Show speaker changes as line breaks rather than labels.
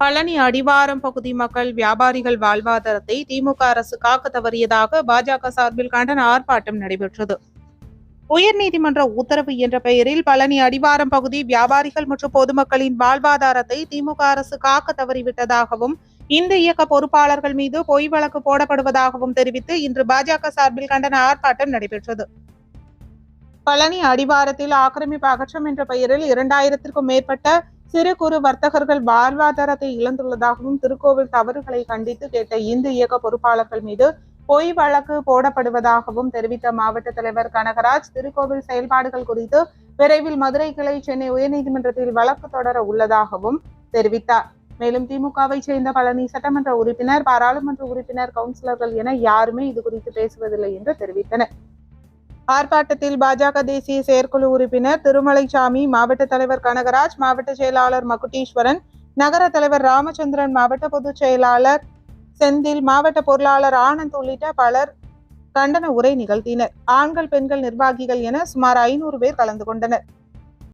பழனி அடிவாரம் பகுதி மக்கள் வியாபாரிகள் வாழ்வாதாரத்தை திமுக அரசு காக்க தவறியதாக பாஜக சார்பில் கண்டன ஆர்ப்பாட்டம் நடைபெற்றது. உயர்நீதிமன்ற உத்தரவு என்ற பெயரில் பழனி அடிவாரம் பகுதி வியாபாரிகள் மற்றும் பொதுமக்களின் வாழ்வாதாரத்தை திமுக அரசு காக்க தவறிவிட்டதாகவும் இந்த இயக்க பொறுப்பாளர்கள் மீது பொய் வழக்கு போடப்படுவதாகவும் தெரிவித்து இன்று பாஜக சார்பில் கண்டன ஆர்ப்பாட்டம் நடைபெற்றது. பழனி அடிவாரத்தில் ஆக்கிரமிப்பு அகற்றம் என்ற பெயரில் இரண்டாயிரத்திற்கும் மேற்பட்ட சிறு குறு வர்த்தகர்கள் வாழ்வாதாரத்தை இழந்துள்ளதாகவும் திருக்கோவில் தவறுகளை கண்டித்து கேட்ட இந்து இயக்க பொறுப்பாளர்கள் மீது பொய் வழக்கு போடப்படுவதாகவும் தெரிவித்த மாவட்ட தலைவர் கனகராஜ் திருக்கோவில் செயல்பாடுகள் குறித்து விரைவில் மதுரை கிளை சென்னை உயர்நீதிமன்றத்தில் வழக்கு தொடர உள்ளதாகவும் தெரிவித்தார். மேலும் திமுகவை சேர்ந்த பழனி சட்டமன்ற உறுப்பினர் பாராளுமன்ற உறுப்பினர் கவுன்சிலர்கள் என யாருமே இது குறித்து பேசுவதில்லை என்று தெரிவித்தனர். ஆர்ப்பாட்டத்தில் பாஜக தேசிய செயற்குழு உறுப்பினர் திருமலைசாமி மாவட்ட தலைவர் கனகராஜ் மாவட்ட செயலாளர் மகுட்டீஸ்வரன் நகர தலைவர் ராமச்சந்திரன் மாவட்ட பொதுச் செயலாளர் செந்தில் மாவட்ட பொருளாளர் ஆனந்த் உள்ளிட்ட பலர் கண்டன உரை நிகழ்த்தினர். ஆண்கள் பெண்கள் நிர்வாகிகள் என சுமார் ஐநூறு பேர் கலந்து கொண்டனர்.